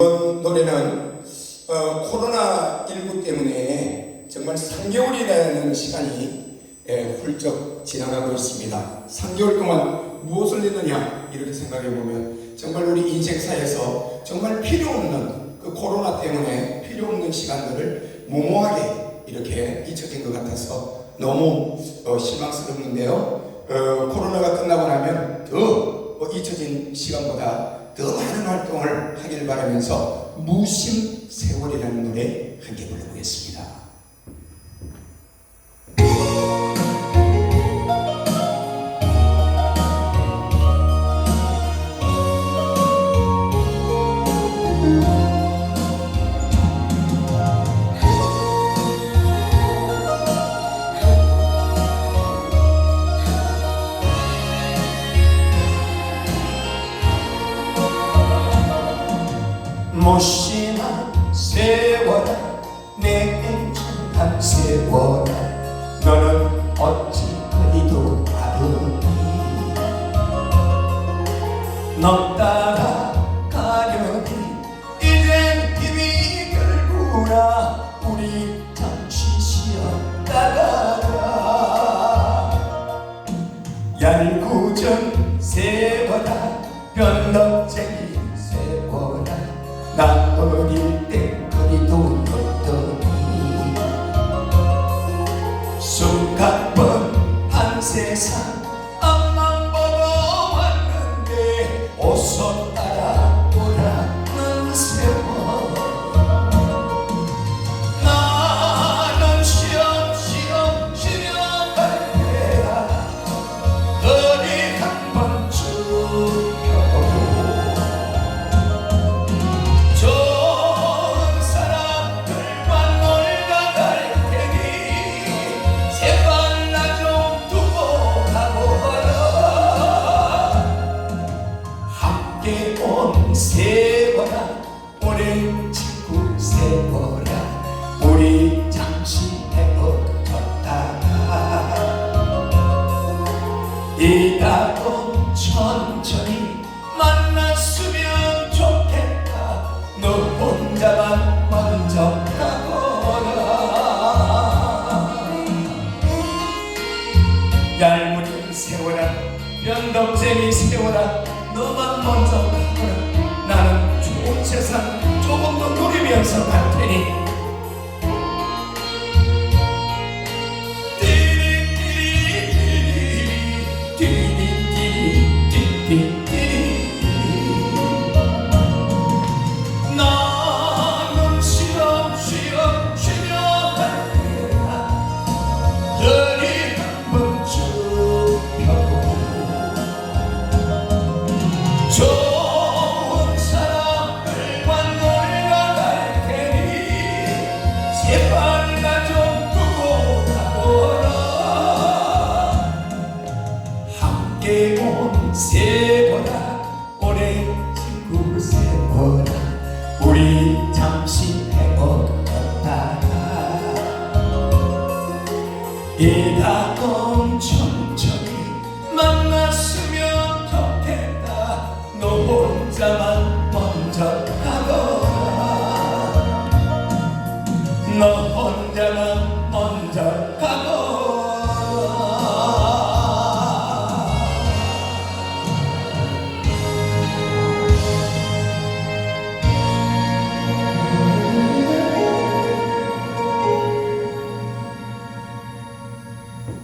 이번 노래는 어, 코로나 19 때문에 정말 3개월이라는 시간이 예, 훌쩍 지나가고 있습니다. 3개월 동안 무엇을 했느냐 이렇게 생각해 보면 정말 우리 인생사에서 정말 필요 없는 그 코로나 때문에 필요 없는 시간들을 무모하게 이렇게 잊혀진 것 같아서 너무 어, 실망스럽는데요. 어, 코로나가 끝나고 나면 더 어, 잊혀진 시간보다 더 많은 활동을 하길 바라면서 무심 세월이라는 노래 함께 불러보겠습니다. 무심한 세월아 내 행복한 세월아 너는 어찌 그리도 다르니 너 따라가려니 이젠 힘이 들구나 우리 잠시 쉬었다가 얄궂은 세월아 변덕쟁이 어릴 때 그리도 없더니? 수백번 한 세상 세월아 오랜 친구 세월아 우리 잠시 헤어졌다가 이따금 천 세월아 오랜 친구 세월아 우리 잠시 헤어졌다가 이다음 천천히 만났으면 좋겠다. 너 혼자만 먼저 가거라 너